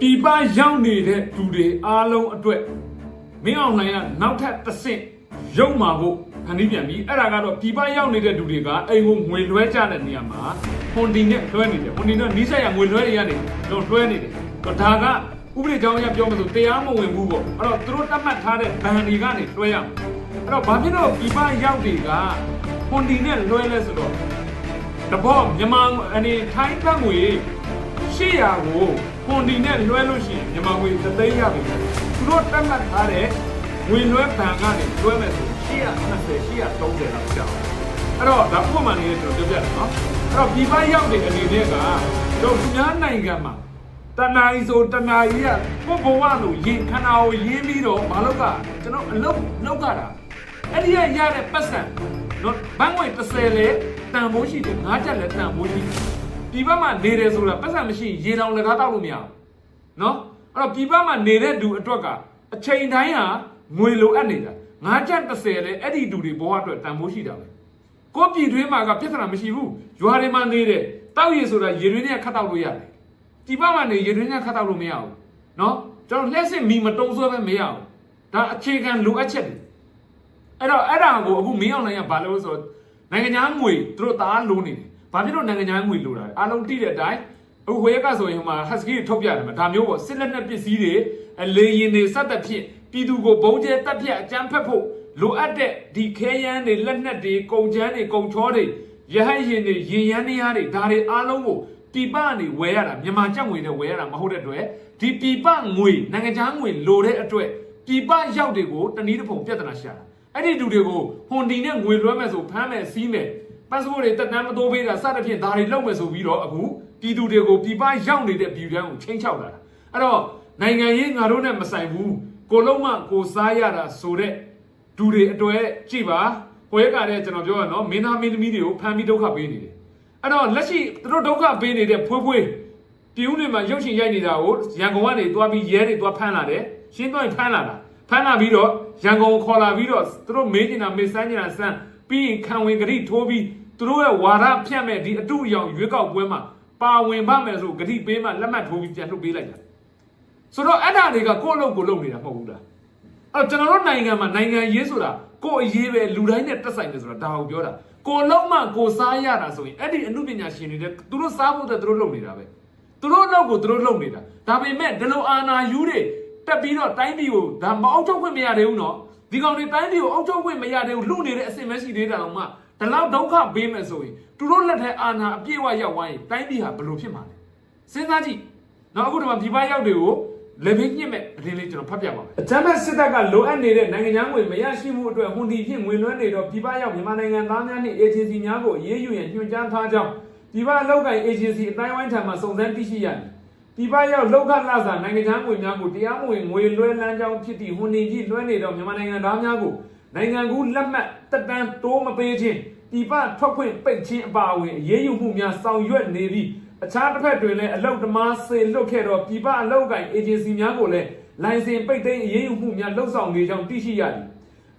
ပြည်ပရောက်နေတဲ့သူတွေအားလုံးအတွက်မင်းအောင်လှိုင်ကနောက်ထပ်တစ်ဆင့်ရုံမာဖို့ဖန်တီးပြန်ပြီအဲ့ဒါကတော့ပြည်ပရောက်နေတဲ့သူတွေကအိမ်ကိုငွေလွှဲကြတဲ့နေရာမှာဟွန်ဒီနဲ့လွှဲနေတယ်ဟွန်ဒီနဲ့နီးစပ်ရငွေလွှဲတွေကနေတော့လွှဲနေတယ်တော့ဒါကဥပဒေကြောင်းအရပြောမှဆိုတရားမဝင်ဘူးပေါ့အဲ့တော့သူတို့တတ်မှတ်ထားတဲ့ဘဏ်တွေကနေလွှဲရမယ်အဲ့တော့ဘာဖြစ်လို့ပြည်ပရောက်တွေကဟွန်ဒီနဲ့လွှဲလဲဆိုတော့တဘောမြန်မာအနေထိုင်းဘတ်ငွေ 800ကိုကွန်တီနဲ့လွှဲလို့ရှိရင်မြန်မာငွေသသိန်းရပြီသူတို့တတ်မှတ်ထားတဲ့ငွေလွှဲဘဏ်ကနေလွှဲမယ်ဆို820 830လောက်ကြောက်အဲ့တော့ဒါဥပမာလေးကျွန်တော်ပြောပြတယ်နော်အဲ့တော့ပြည်ပရောက်တဲ့အနေနဲ့ကတို့သူများနိုင်ငံမှာတဏှာကြီးဆိုတဏှာကြီးကကိုယ့်ဘဝလို့ရင်ခန္ဓာကိုရင်းပြီးတော့မလုပ်ကကျွန်တော်အလုပ်လုပ်ကြတာအဲ့ဒီကရတဲ့ပတ်စံနော်ဘတ်ငွေ30လေတန်ဖိုးရှိတယ်ငါးချက်လည်းတန်ဖိုးရှိတယ် ဒီဘက်မှာနေတယ်ဆိုတာပတ်စံမရှိရင်ရေတောင်လည်းကားတောက်လို့မရဘူးနော်အဲ့တော့ဒီဘက်မှာနေတဲ့သူအတွက်က အချိန်တိုင်းဟာငွေလိုအပ်နေတာငါးချက်30လေအဲ့ဒီသူတွေဘဝအတွက်တန်ဖိုးရှိတာပဲကိုယ့်ပြည်တွင်းမှာကပြဿနာမရှိဘူးရွာတွေမှာနေတယ်တောက်ရည်ဆိုတာရေတွင်းနဲ့ခတ်တောက်လို့ရတယ်ဒီဘက်မှာနေရေတွင်းနဲ့ခတ်တောက်လို့မရဘူးနော်ကျွန်တော်လက်စစ်မီမတုံးဆွဲပဲမရဘူးဒါအခြေခံလိုအပ်ချက်တွေအဲ့တော့အဲ့ဒါကိုအခုမင်းအောင်နိုင်ကဘာလို့ဆိုတော့နိုင်ငံသားငွေသူတို့တအားလိုနေတယ်။ ဘာဖြစ်လို့နိုင်ငံသားငွေလိုတာလဲ။အားလုံးသိတဲ့အတိုင်းအခုဟိုရက်ကဆိုရင်ဟိုမှာ husky တွေထုတ်ပြတယ်မှာဒါမျိုးပေါ့စစ်လက်နက်ပစ္စည်းတွေအလေရင်တွေစက်သက်ဖြစ်ပြည်သူကိုဘုံကျဲတက်ပြတ်အကြမ်းဖက်ဖို့လိုအပ်တဲ့ဒီခဲယမ်းတွေလက်နက်တွေကုန်ချမ်းတွေကုန်ချောတွေရဟတ်ရင်တွေရင်ရမ်းနေရတွေဒါတွေအားလုံးကိုပြပကနေဝယ်ရတာမြန်မာကျပ်ငွေနဲ့ဝယ်ရတာမဟုတ်တဲ့အတွက်ဒီပြပငွေနိုင်ငံသားငွေလိုတဲ့အတွက်ပြပရောက်တွေကိုတနည်းတစ်ပုံပြဿနာရှာတာအဲ့ဒီလူတွေကိုဟွန်ဒီနဲ့ငွေလွှဲမယ်ဆိုဖမ်းမယ်စီးမယ် ပတ်စပို့တွေတက်တမ်းမတိုးပေးတာစသဖြင့်ဒါတွေလုပ်မယ်ဆိုပြီးတော့အခုပြည်သူတွေကိုပြည်ပရောက်နေတဲ့ပြည်တန်းကိုချင်းချောက်လာတာအဲ့တော့နိုင်ငံရေးငါတို့နဲ့မဆိုင်ဘူးကိုလုံးမကိုစားရတာဆိုတဲ့ဒူတွေအတွေ့ကြည့်ပါဟိုရက်ကတဲ့ကျွန်တော်ပြောရနော်မင်းသားမင်းသမီးတွေကိုဖမ်းပြီးဒုက္ခပေးနေတယ်အဲ့တော့လက်ရှိသူတို့ဒုက္ခပေးနေတဲ့ဖွေးဖွေးပြူးတွေမှာရုပ်ရှင်ရိုက်နေတာကိုရန်ကုန်ကနေသွားပြီးရဲတွေသွားဖမ်းလာတယ်ရှင်းသွားရင်ဖမ်းလာတာဖမ်းလာပြီးတော့ရန်ကုန်ခေါ်လာပြီးတော့သူတို့မေးနေတာမေးစမ်းနေတာစမ်းပြီးရင်ခံဝင်ကတိထိုးပြီး သူတို့ရဲ့ဝါဒဖြတ်မဲ့ဒီအတုအယောင်ရွေးကောက်ပွဲမှာပါဝင်ပါမယ်ဆိုဂတိပေးမှလက်မှတ်ထိုးပြီးပြန်ထုတ်ပေးလိုက်တာဆိုတော့အဲ့ဒါတွေကကိုယ့်အလုပ်ကိုလုပ်နေတာမဟုတ်ဘူးလားအဲ့တော့ကျွန်တော်တို့နိုင်ငံမှာနိုင်ငံရေးဆိုတာကိုယ့်အရေးပဲလူတိုင်းနဲ့တက်ဆိုင်တယ်ဆိုတာဒါကိုပြောတာကိုယ်လုံးမှကိုယ်စားရတာဆိုရင်အဲ့ဒီအမှုပညာရှင်တွေသူတို့စားဖို့တဲ့သူတို့လုပ်နေတာပဲသူတို့အလုပ်ကိုသူတို့လုပ်နေတာဒါပေမဲ့ဒီလိုအာနာယူတွေတက်ပြီးတော့တိုင်းပြည်ကိုဒါမအောင်ချုပ်ခွင့်မရသေးဘူးနော်ဒီကောင်တွေတိုင်းပြည်ကိုအောင်ချုပ်ခွင့်မရသေးဘူးလူနေတဲ့အစင်မရှိသေးတာတော့မှ ဒီလောက်ဒုက္ခပေးမယ်ဆိုရင်သူတို့လက်ထက်အာနာအပြည့်အဝရောက်သွားရင်တိုင်းပြည်ဟာဘယ်လိုဖြစ်မှာလဲစဉ်းစားကြည့်နော်အခုဒီမှာဒီဘက်ရောက်တွေကိုလေဘင်းညစ်မဲ့အရင်လေးကျွန်တော်ဖတ်ပြပါမယ်အကြမ်းဖက်စစ်တပ်ကလိုအပ်နေတဲ့နိုင်ငံခြားငွေမရရှိမှုအတွက်ဟွန်ဒီဖြင့်ငွေလွှဲနေတော့ဒီဘက်ရောက်မြန်မာနိုင်ငံသားများနှင့်အေဂျင်စီများကိုအေးအေးယူရန်ညွှန်ကြားထားကြောင်းဒီဘက်လောက်ကိုင်အေဂျင်စီအတိုင်းဝိုင်းထံမှစုံစမ်းသိရှိရမည်ဒီပရောက်လောက်ခလာစာနိုင်ငံခြားငွေများကိုတရားမဝင်ငွေလွှဲလန်းကြောင်းဖြစ်သည့်ဟွန်နေကြီးလွှဲနေတော့မြန်မာနိုင်ငံသားများကို နိုင်ငံကူးလက်မှတ်တက်တန်းတိုးမပေးခြင်းဒီပထွက်ခွင့်ပိတ်ခြင်းအပါအဝင်အရေးယူမှုများဆောင်ရွက်နေပြီးအခြားတစ်ဖက်တွင်လည်းအလုတ်တမားစေလွတ်ခဲ့တော့ပြည်ပအလုတ်ကိုင်အေဂျင်စီများကိုလည်းလိုင်စင်ပိတ်သိမ်းအရေးယူမှုများလှုပ်ဆောင်နေကြောင်းသိရှိရသည်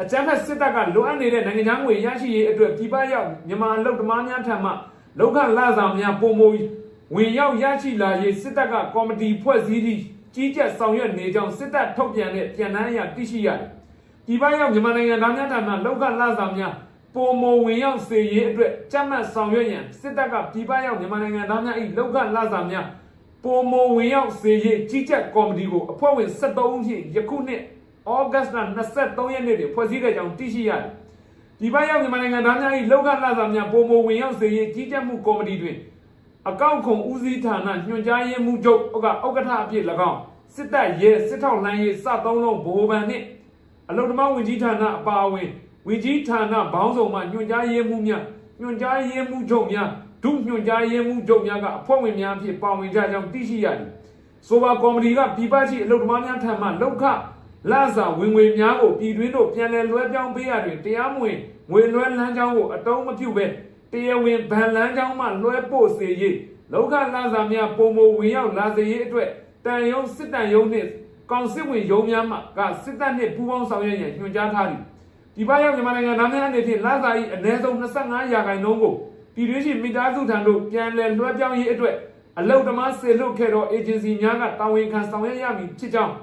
အကြမ်းဖက်စစ်တပ်ကလိုအပ်နေတဲ့နိုင်ငံခြားငွေရရှိရေးအတွက်ပြည်ပရောက်မြန်မာအလုပ်သမားများထံမှလောက်ခလာဆောင်များပုံမဝင်ရောက်ရရှိလာရေးစစ်တပ်ကကော်မတီဖွဲ့စည်းပြီးကြီးကြပ်ဆောင်ရွက်နေကြောင်းစစ်တပ်ထုတ်ပြန်တဲ့ပြန်တမ်းအရသိရှိရတ ယ်။ပြည်ပရောက်မြန်မာနိုင်ငံသားများထံမှလောက်ခလာဆောင်များပုံမဝင်ရောက်စေရေးအတွက်ကြမ်းမှတ်ဆောင်ရွက်ရန်စစ်တပ်ကပြည်ပရောက်မြန်မာနိုင်ငံသားများ၏လောက်ခလာဆောင်များပုံမဝင်ရောက်စေရေးကြီးကြပ်ကော်မတီကိုအဖွဲ့ဝင်73ဦးဖြင့်ယခုနှစ်ဩဂတ်စ်လ23ရက်နေ့တွင်ဖွဲ့စည်းခဲ့ကြောင်းသိရှိရတယ်။ဒီဘက်ရောက်မြန်မာနိုင်ငံသားများ၏လောကလာစာများပုံမဝင်ရောက်စေရေးကြီးကြပ်မှုကော်မတီတွင်အကောက်ခုံဦးစီးဌာနညွှန်ကြားရေးမှူးချုပ်ဥက္ကဥက္ကဋ္ဌအဖြစ်၎င်းစစ်တပ်ရဲစစ်ထောက်လိုင်းရေးစသုံးလုံးဗဟိုဘဏ်နှင့် အလုံသမားဝင်ကြီးဌာနအပါအဝင်ဝင်ကြီးဌာနဘောင်းဆောင်မှညွှန်ကြားရေးမှူးများညွှန်ကြားရေးမှူးချုပ်များဒုညွှန်ကြားရေးမှူးချုပ်များကအဖွဲ့ဝင်များအဖြစ်ပါဝင်ကြကြောင်းသိရှိရတယ်။ဆိုပါကော်မတီကပြည်ပရှိအလုပ်သမားများထံမှလောက်ခလာစာဝင်ငွေများကိုပြည်တွင်းတို့ပြန်လည်လွှဲပြောင်းပေးရတွင်တရားမဝင်ငွေလွှဲလမ်းကြောင်းကိုအတုံးမပြုဘဲတရားဝင်ဗန်လမ်းကြောင်းမှလွှဲပို့စေရေးလောက်ခလာစာများပုံမဝင်ရောက်လာစေရေးအတွက်တန်ယုံစစ်တန်ယုံနှင့် ကောင်စစ်ဝင်ယုံများမှကစစ်တပ်နှင့်ပူးပေါင်းဆောင်ရွက်ရန်ညွှန်ကြားထားသည်ဒီဘက်ရောက်မြန်မာနိုင်ငံသားများအနေဖြင့်လာစာ၏အနည်းဆုံး25ရာခိုင်နှုန်းကိုပြည်တွင်းရှိမိသားစုထံသို့ပြန်လည်လွှဲပြောင်းရေးအတွက်အလုတ်သမားစေလွတ်ခဲ့သော agency များကတာဝန်ခံဆောင်ရွက်ရမည်ဖြစ်ကြောင်း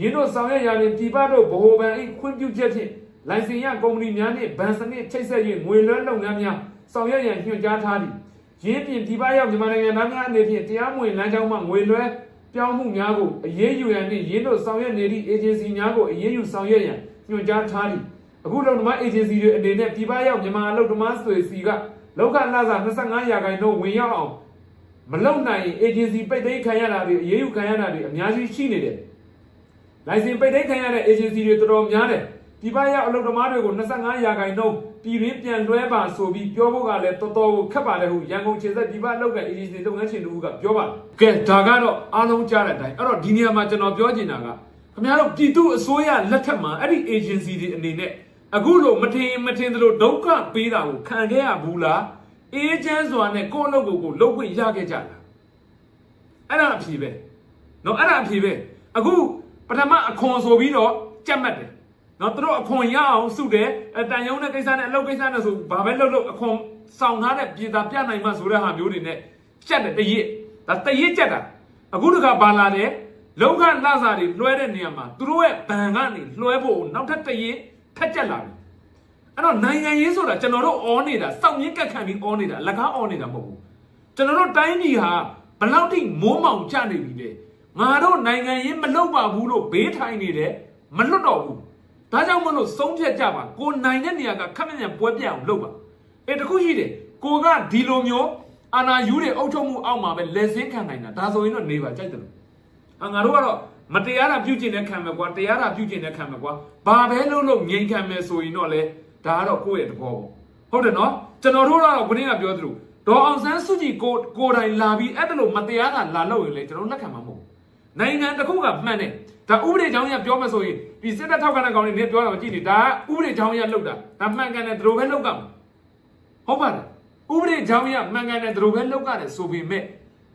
ရင်းတို့ဆောင်ရွက်ရရင်ပြည်ပတို့ဗဟိုဘဏ်၏ခွင့်ပြုချက်ဖြင့်လိုင်စင်ရကုမ္ပဏီများနှင့်ဘဏ်စနစ်ချိတ်ဆက်၍ငွေလွှဲလုပ်ငန်းများဆောင်ရွက်ရန်ညွှန်ကြားထားသည်ရင်းပြင်ပြည်ပရောက်မြန်မာနိုင်ငံသားများအနေဖြင့်တရားမဝင်လမ်းကြောင်းမှငွေလွှဲ ပြောင်းမှုများကိုအရေးယူရန်နှင့်ရင်းတို့ဆောင်ရွက်နေသည့် agency များကိုအရေးယူဆောင်ရွက်ရန်ညွှန်ကြားထားသည်အခုလုံသမား agency တွေအနေနဲ့ပြည်ပရောက်မြန်မာအလုပ်သမားတွေစီကလောက်ခလာစာ25ရာခိုင်နှုန်းဝင်ရောက်အောင်မလုံနိုင်ရင် agency ပိတ်သိမ်းခံရတာတွေအရေးယူခံရတာတွေအများကြီးရှိနေတယ်။လိုင်စင်ပိတ်သိမ်းခံရတဲ့ agency တွေတော်တော်များတယ်။ဒီပရောက်အလုပ်သမားတွေကို25ရာခိုင်နှုန်း ပြည်ရင်းပြန်လွှဲပါဆိုပြီးပြောဖို့ကလည်းတော်တော်ကိုခက်ပါတယ်ဟုရန်ကုန်ခြေဆက်ဒီဘက်လောက်က agency လုပ်ငန်းရှင်တို့ကပြောပါတယ်။ကဲဒါကတော့အားလုံးကြားတဲ့အတိုင်းအဲ့တော့ဒီနေရာမှာကျွန်တော်ပြောချင်တာကခင်ဗျားတို့ပြည်သူအစိုးရလက်ထက်မှာအဲ့ဒီ agency တွေအနေနဲ့အခုလိုမထင်မထင်သလိုဒုက္ခပေးတာကိုခံခဲ့ရဘူးလားအေဂျင့်ဆိုတာနဲ့ကိုယ့်အလုပ်ကိုကိုယ်လုပ်ခွင့်ရခဲ့ကြလားအဲ့ဒါအဖြေပဲနော်အဲ့ဒါအဖြေပဲအခုပထမအခွန်ဆိုပြီးတော့ကြက်မှတ်တယ် နော်သူတို့အခွန်ရအောင်စုတယ်အတန်ရုံတဲ့ကိစ္စနဲ့အလုပ်ကိစ္စနဲ့ဆိုဘာပဲလုပ်လို့အခွန်ဆောင်ထားတဲ့ပြည်သားပြနိုင်မှဆိုတဲ့ဟာမျိုးတွေနဲ့ကြက်တယ်တရစ်ဒါတရစ်ကြက်တာအခုတခါပါလာတယ်လုံခလစာတွေလွှဲတဲ့နေရာမှာသူတို့ရဲ့ဘဏ်ကနေလွှဲဖို့နောက်ထပ်တရစ်ထက်ကြက်လာပြီအဲ့တော့နိုင်ငံရေးဆိုတာကျွန်တော်တို့အောနေတာစောင့်ရင်းကက်ခံပြီးအောနေတာလကားအောနေတာမဟုတ်ဘူးကျွန်တော်တို့တိုင်းပြည်ဟာဘလောက်ထိမိုးမောင်ကျနေပြီလဲငါတို့နိုင်ငံရေးမလုပ်ပါဘူးလို့ဘေးထိုင်နေတယ်မလွတ်တော့ဘူး ဒါကြောင့်မလို့ဆုံးဖြတ်ကြပါကိုနိုင်တဲ့နေရာကခက်မြမြန်ပွဲပြတ်အောင်လုပ်ပါအဲတခုရှိတယ်ကိုကဒီလိုမျိုးအာနာယူတွေအုပ်ချုပ်မှုအောက်မှာပဲလက်စင်းခံနိုင်တာဒါဆိုရင်တော့နေပါကြိုက်တယ်လို့အာငါတို့ကတော့မတရားတာပြုကျင်တဲ့ခံမယ်ကွာတရားတာပြုကျင်တဲ့ခံမယ်ကွာဘာပဲလုပ်လို့ငြိမ်ခံမယ်ဆိုရင်တော့လေဒါကတော့ကိုယ့်ရဲ့သဘောပေါ့ဟုတ်တယ်နော်ကျွန်တော်တို့ကတော့ခင်းကပြောသလိုဒေါ်အောင်ဆန်းစုကြည်ကိုကိုယ်တိုင်လာပြီးအဲ့ဒါလို့မတရားတာလာလို့ရင်လေကျွန်တော်လက်ခံမှာမဟုတ်ဘူးနိုင်ငံတစ်ခုကမှန်တယ် ဒါဥပဒေကြောင်းရပြောမှဆိုရင်ဒီစစ်တပ်ထောက်ခံတဲ့ကောင်တွေနေပြောတာမကြည့်နေဒါကဥပဒေကြောင်းရလောက်တာဒါမှန်ကန်တယ်သူတို့ပဲလောက်ကမှာဟုတ်ပါတယ်ဥပဒေကြောင်းရမှန်ကန်တယ်သူတို့ပဲလောက်ကတယ်ဆိုပေမဲ့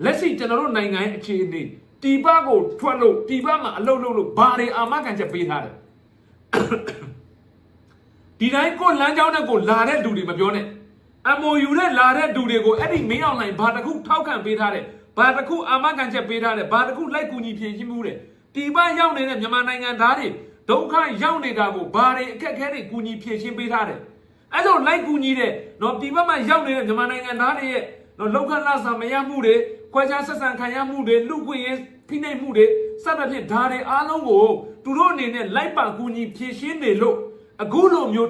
လက်ရှိကျွန်တော်တို့နိုင်ငံရဲ့အခြေအနေတီပကိုထွက်လို့တီပမှာအလုပ်လုပ်လို့ဘာတွေအာမခံချက်ပေးထားတယ်ဒီတိုင်းကိုလမ်းကြောင်းနဲ့ကိုလာတဲ့လူတွေမပြောနဲ့ MOU နဲ့လာတဲ့လူတွေကိုအဲ့ဒီမင်းအောင်လိုင်းဘာတစ်ခုထောက်ခံပေးထားတယ်ဘာတစ်ခုအာမခံချက်ပေးထားတယ်ဘာတစ်ခုလိုက်ကူညီဖြည့်ရှင်းမှုတယ် တီပရောက်နေတဲ့မြန်မာနိုင်ငံသားတွေဒုက္ခရောက်နေတာကိုဘာတွေအခက်အခဲတွေကူညီဖြည့်ရှင်းပေးထားတယ်အဲ့လိုလိုက်ကူညီတဲ့နော်တီပမှာရောက်နေတဲ့မြန်မာနိုင်ငံသားတွေရဲ့နော်လောက်ခဏစာမရမှုတွေခွဲခြားဆက်ဆံခံရမှုတွေလူခွင့်ရေးဖိနှိပ်မှုတွေစသဖြင့်ဒါတွေအားလုံးကိုသူတို့အနေနဲ့လိုက်ပါကူညီဖြည့်ရှင်းနေလို့အခုလိုမျိုး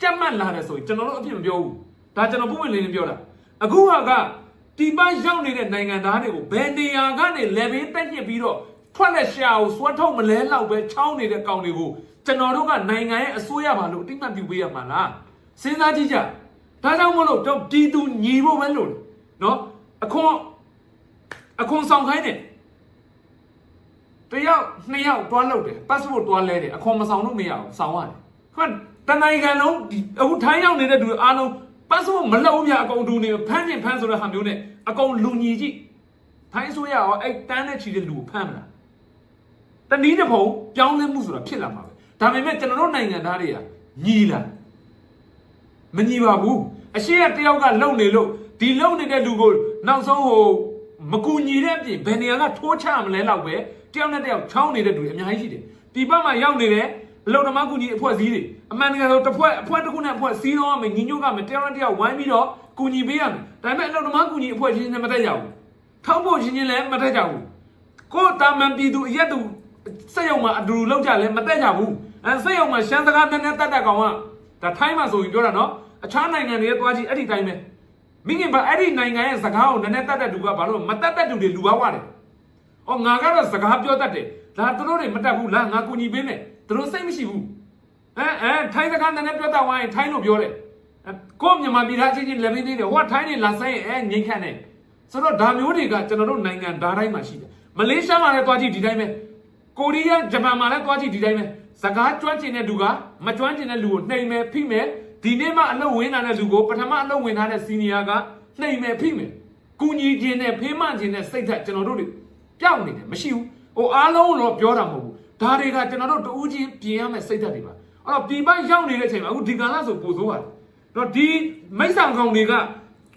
ကြက်မှတ်လာတယ်ဆိုရင်ကျွန်တော်တို့အဖြစ်မပြောဘူးဒါကျွန်တော်ပုံမှန်လေးလေးပြောတာအခုဟာကတီပန်းရောက်နေတဲ့နိုင်ငံသားတွေကိုဘယ်နေရာကနေလေဘင်းတက်ညစ်ပြီးတော့ ထွက်လက်ရှာကိုစွတ်ထုတ်မလဲလောက်ပဲချောင်းနေတဲ့ကောင်တွေကိုကျွန်တော်တို့ကနိုင်ငံရဲ့အစိုးရပါလို့အတိမတ်ပြုပေးရမှာလားစဉ်းစားကြည့်ကြဒါကြောင့်မလို့တော့တီတူညီဖို့ပဲလို့နော်အခွန်အခွန်ဆောင်ခိုင်းတယ်တယောက်နှစ်ယောက်တွားလောက်တယ် passport တွားလဲတယ်အခွန်မဆောင်လို့မရအောင်ဆောင်ရတယ်ဟုတ်တနိုင်ငံလုံးဒီအခုထိုင်းရောက်နေတဲ့သူတွေအားလုံးပတ်စုံမလောက်ပြအကုန်တူနေဖမ်းကျင်ဖမ်းဆိုတဲ့ဟာမျိုးနဲ့အကုန်လူညီကြည့်ထိုင်းဆိုရရောအဲ့တန်းနဲ့ချီတဲ့လူကိုဖမ်းမလား တနည်းတစ်ပုံပြောင်းလဲမှုဆိုတာဖြစ်လာမှာပဲဒါပေမဲ့ကျွန်တော်တို့နိုင်ငံသားတွေကညီလာမညီပါဘူးအရှိရတယောက်ကလုံနေလို့ဒီလုံနေတဲ့လူကိုနောက်ဆုံးဟိုမကူညီတဲ့အပြင်ဘယ်နေရာကထိုးချမလဲတော့ပဲတယောက်နဲ့တယောက်ချောင်းနေတဲ့လူတွေအများကြီးရှိတယ်ဒီဘက်မှာရောက်နေတဲ့အလုံသမားကူညီအဖွဲ့အစည်းတွေအမှန်တကယ်ဆိုတစ်ဖွဲ့အဖွဲ့တစ်ခုနဲ့အဖွဲ့စီးတော့မယ်ညီညွတ်ကမယ်တယောက်နဲ့တယောက်ဝိုင်းပြီးတော့ကူညီပေးရမယ်ဒါပေမဲ့အလုံသမားကူညီအဖွဲ့ချင်းနဲ့မတက်ကြဘူးထောက်ဖို့ချင်းချင်းလည်းမတက်ကြဘူးကိုယ်တာမန်ပြည်သူအရက်သူ စက်ရုံမှာအတူတူလောက်ကြလဲမတက်ကြဘူးအဲစက်ရုံမှာရှမ်းစကားနည်းနည်းတက်တက်ကောင်ကဒါထိုင်းမှာဆိုရင်ပြောတာနော်အခြားနိုင်ငံတွေသွားကြည့်အဲ့ဒီတိုင်းပဲမိခင်ပါအဲ့ဒီနိုင်ငံရဲ့စကားကိုနည်းနည်းတက်တက်တူကဘာလို့မတက်တက်တူတွေလူပါဝတယ်။အော်ငါကတော့စကားပြောတတ်တယ်။ဒါသူတို့တွေမတက်ဘူးလားငါကူညီပေးမယ်။သူတို့စိတ်မရှိဘူး။အဲအဲထိုင်းစကားနည်းနည်းပြောတတ်ဝိုင်းထိုင်းလို့ပြောတယ်။အဲကိုမြန်မာပြည်သားချင်းချင်းလည်းမင်းသေးတယ်။ဟိုကထိုင်းနေလာဆိုင်အဲငိမ့်ခန့်နေ။ဆိုတော့ဒါမျိုးတွေကကျွန်တော်တို့နိုင်ငံဓာတ်တိုင်းမှာရှိတယ်။မလေးရှားမှာလည်းသွားကြည့်ဒီတိုင်းပဲ။ ကိုရီးယားဂျပန်မှာလည်းသွားကြည့်ဒီတိုင်းပဲ။စကားကျွမ်းကျင်တဲ့လူကမကျွမ်းကျင်တဲ့လူကိုနှိမ်မယ်ဖိမယ်ဒီနေ့မှအလုပ်ဝင်လာတဲ့လူကိုပထမအလုပ်ဝင်ထားတဲ့စီနီယာကနှိမ်မယ်ဖိမယ်ကူညီခြင်းနဲ့ဖေးမခြင်းနဲ့စိတ်ဓာတ်ကျွန်တော်တို့တွေပျောက်နေတယ်မရှိဘူးဟိုအားလုံးတော့ပြောတာမဟုတ်ဘူးဒါတွေကကျွန်တော်တို့တူးချင်းပြင်ရမယ့်စိတ်ဓာတ်တွေပါအဲ့တော့ပြည်ပရောက်နေတဲ့အချိန်မှာအခုဒီကလာဆိုပို့ဆိုးပါတယ်တော့ဒီမိတ်ဆန်ကောင်တွေက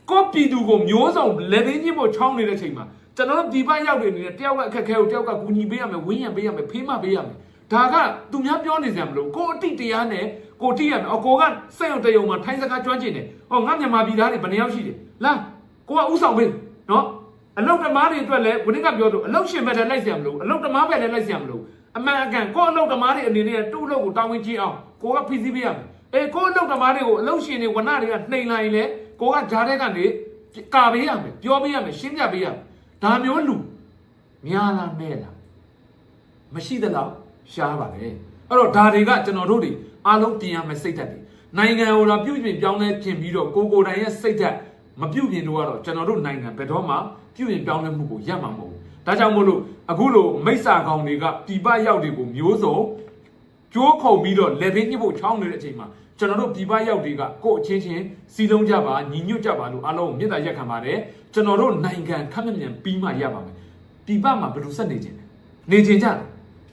ကိုပြည်သူကိုမျိုးစုံလက်သေးချင်းပေါ်ချောင်းနေတဲ့အချိန်မှာ ကျွန်တော်တို့ဒီပရောက်နေနေတဲ့တယောက်ကအခက်အခဲကိုတယောက်ကကူညီပေးရမယ်ဝင်းရံပေးရမယ်ဖေးမပေးရမယ်ဒါကသူများပြောနေစရာမလိုကိုအတိတရားနဲ့ကိုတိရမယ်အကိုကစက်ရုံတရုံမှာထိုင်းစကားကျွမ်းကျင်တယ်ဟောငါမြန်မာပြည်သားတွေဘယ်နှယောက်ရှိတယ်လာကိုကဥဆောင်ပေးနော်အလုတ်တမားတွေအတွက်လည်းဝင်းကပြောတော့အလုတ်ရှင်ဘက်လည်းလိုက်စရာမလိုအလုတ်တမားဘက်လည်းလိုက်စရာမလိုအမှန်အကန်ကိုအလုတ်တမားတွေအနေနဲ့တူ့အလုတ်ကိုတောင်းဝင်ကြည့်အောင်ကိုကဖိစီးပေးရမယ်အေးကိုအလုတ်တမားတွေကိုအလုတ်ရှင်တွေဝနတွေကနှိမ်လိုက်ရင်လေကိုကဂျားတဲ့ကနေကာပေးရမယ်ပြောပေးရမယ်ရှင်းပြပေးရမယ် ဒါမျိုးလူများလားနဲ့လားမရှိသလောက်ရှားပါပဲအဲ့တော့ဒါတွေကကျွန်တော်တို့တွေအားလုံးပြင်ရမယ်စိတ်ဓာတ်တွေနိုင်ငံကိုတော့ပြုပြင်ပြောင်းလဲပြင်ပြီးတော့ကိုကိုယ်တိုင်ရဲ့စိတ်ဓာတ်မပြုပြင်တော့ကတော့ကျွန်တော်တို့နိုင်ငံဘယ်တော့မှပြုပြင်ပြောင်းလဲမှုကိုရမှာမဟုတ်ဘူးဒါကြောင့်မို့လို့အခုလိုမိစ္ဆာကောင်တွေကပြည်ပရောက်တွေကိုမျိုးစုံကြိုးခုံပြီးတော့လက်ဖေးညှစ်ဖို့ချောင်းနေတဲ့အချိန်မှာ ကျွန်တော်တို့ပြည်ပရောက်တွေကကိုယ့်အချင်းချင်းစီလုံးကြပါညီညွတ်ကြပါလို့အားလုံးကိုမေတ္တာရက်ခံပါတယ်ကျွန်တော်တို့နိုင်ငံခက်မမြန်ပြီးမှရပါမယ်ပြည်ပမှာဘယ်လိုဆက်နေကြလဲနေကြကြတယ်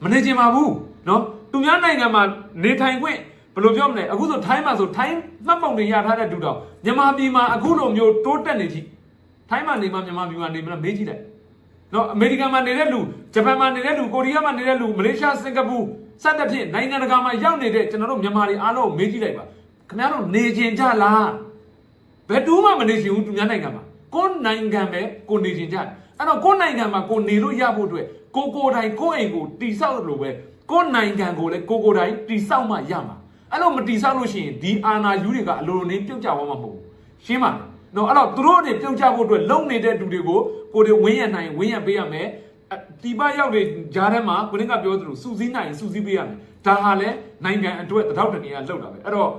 မနေချင်ပါဘူးเนาะသူများနိုင်ငံမှာနေထိုင်ခွင့်ဘယ်လိုပြောမလဲအခုဆိုထိုင်းမှာဆိုထိုင်းမှတ်ပုံတွေရထားတဲ့တူတော့မြန်မာပြည်မှာအခုလိုမျိုးတိုးတက်နေကြည့်ထိုင်းမှာနေမှမြန်မာပြည်မှာနေမလားမေးကြည့်လိုက်เนาะအမေရိကန်မှာနေတဲ့လူဂျပန်မှာနေတဲ့လူကိုရီးယားမှာနေတဲ့လူမလေးရှားစင်ကာပူ စသဖြင့်နိုင်ငံတကာမှာရောက်နေတဲ့ကျွန်တော်တို့မြန်မာတွေအားလုံးကိုမေးကြည့်လိုက်ပါခင်ဗျားတို့နေချင်ကြလားဘယ်တူးမှမနေချင်ဘူးသူများနိုင်ငံမှာကိုယ်နိုင်ငံပဲကိုနေချင်ကြတယ်အဲ့တော့ကိုယ်နိုင်ငံမှာကိုနေလို့ရဖို့အတွက်ကိုကိုယ်တိုင်ကိုယ့်အိမ်ကိုတိဆောက်လို့ပဲကိုယ်နိုင်ငံကိုလည်းကိုကိုယ်တိုင်တိဆောက်မှရမှာအဲ့လိုမတိဆောက်လို့ရှိရင်ဒီအာဏာယူတွေကအလိုလိုနေပြုတ်ကြသွားမှာမဟုတ်ဘူးရှင်းပါလားနော်အဲ့တော့သူတို့တွေပြုတ်ကြဖို့အတွက်လုံနေတဲ့လူတွေကိုကိုယ်တွေဝင်းရနိုင်ဝင်းရပေးရမယ် အဒီပရောက်တွေဂျားထဲမှာကိုင်းကပြောသလိုစူးစီးနိုင်ရင်စူးစီးပေးရမယ်ဒါဟာလည်းနိုင်ငံအတွက်တထောက်တနေရလောက်တာပဲအဲ့တော့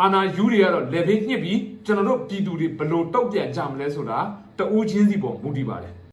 အာနာယူတွေကတော့ level ညှစ်ပြီးကျွန်တော်တို့ပြည်သူတွေဘယ်လိုတုတ်ပြန်ကြမလဲဆိုတာတဦးချင်းစီပေါ်မူတည်ပါတယ်